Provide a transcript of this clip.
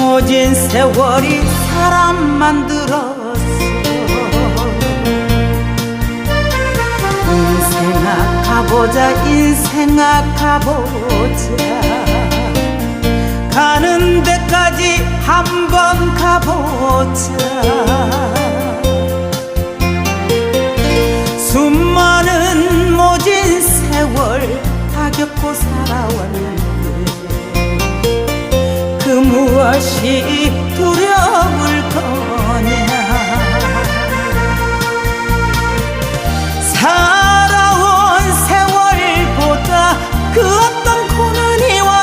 모진 세월이 사람 만들었어. 인생아 가보자 인생아 가보자. 가는 데까지 한번 가보자. 수많은 모진 세월 다 겪고 살아왔는데 그 무엇이 두려워